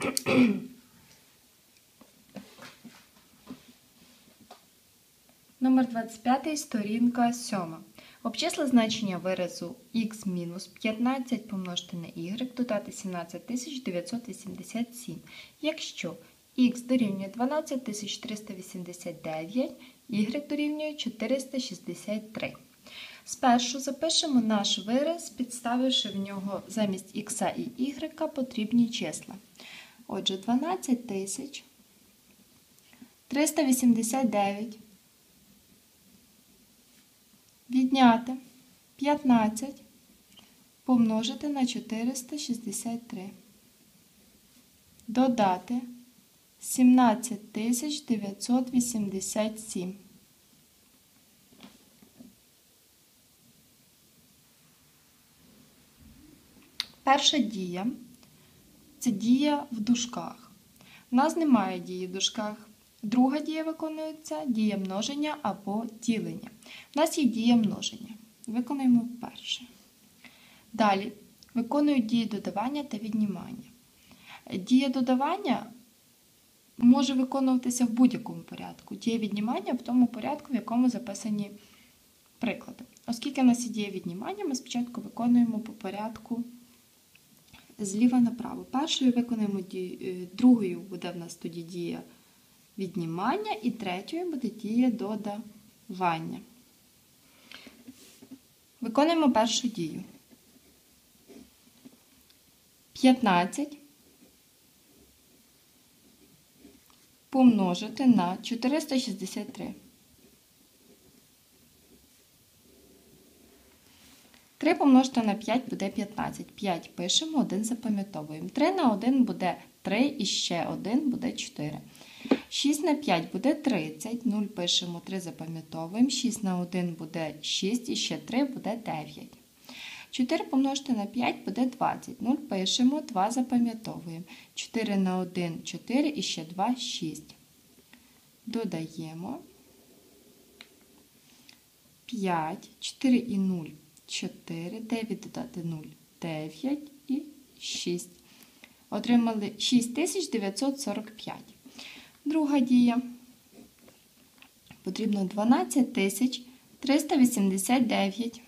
Номер 25, сторінка 7. Обчисли значення виразу х мінус 15 помножити на y додати 17987. Якщо х дорівнює 12389, y дорівнює 463. Спершу запишемо наш вираз, підставивши в нього замість х і y потрібні числа. Отже, 12 389 відняти 15 помножити на 463. Додати 17987. Перша дія це дія в дужках. У нас немає дії в дужках. Друга дія виконується дія множення або ділення. У нас є дія множення. Виконуємо перше. Далі виконують дії додавання та віднімання. Дія додавання може виконуватися в будь-якому порядку. Дія віднімання в тому порядку, в якому записані приклади. Оскільки в нас є дія віднімання, ми спочатку виконуємо по порядку зліва направо. Першою виконуємо дію, е, другою буде в нас тоді дія віднімання, і третьою буде дія додавання. Виконуємо першу дію. 15 помножити на 463. 3 помножити на 5 буде 15. 5 пишемо, 1 запам'ятовуємо. 3 на 1 буде 3 і ще 1 буде 4. 6 на 5 буде 30. 0 пишемо, 3 запам'ятовуємо. 6 на 1 буде 6 і ще 3 буде 9. 4 помножити на 5 буде 20. 0 пишемо, 2 запам'ятовуємо. 4 на 1 4 і ще 2 6. Додаємо 5, 4 і 0 4, 9 додати 0 9 і 6. Отримали 6945. Друга дія. Потрібно 12389.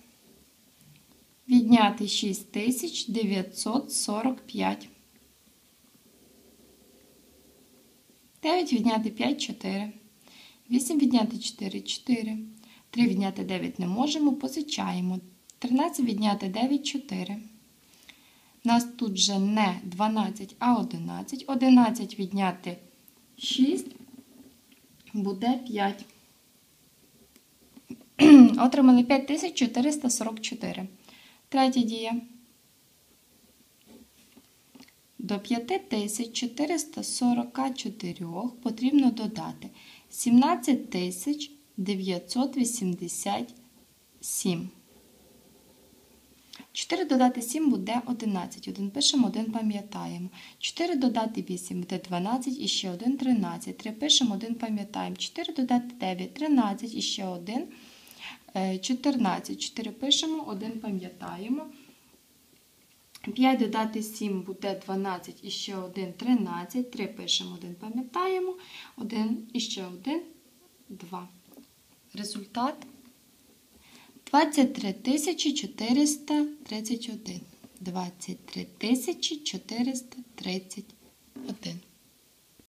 Відняти 6945. 9 відняти 5 4. 8 відняти 4 4. 3 відняти 9 не можемо, позичаємо. 13 відняти 9 4. Нас тут вже не 12, а 11. 11 відняти 6 буде 5. Отримали 5444. Третя дія. До 5444 потрібно додати 17987. 4 додати 7 буде 11. 1 пишемо, 1 пам'ятаємо. 4 додати 8 буде 12 і ще 1 13. 3 пишемо, 1 пам'ятаємо. 4 додати 9 13 і ще 1 14. 4 пишемо, 1 пам'ятаємо. 5 додати 7 буде 12 і ще 1 13. 3 пишемо, 1 пам'ятаємо. 1 і ще 1 2. Результат 23 431. 23 431.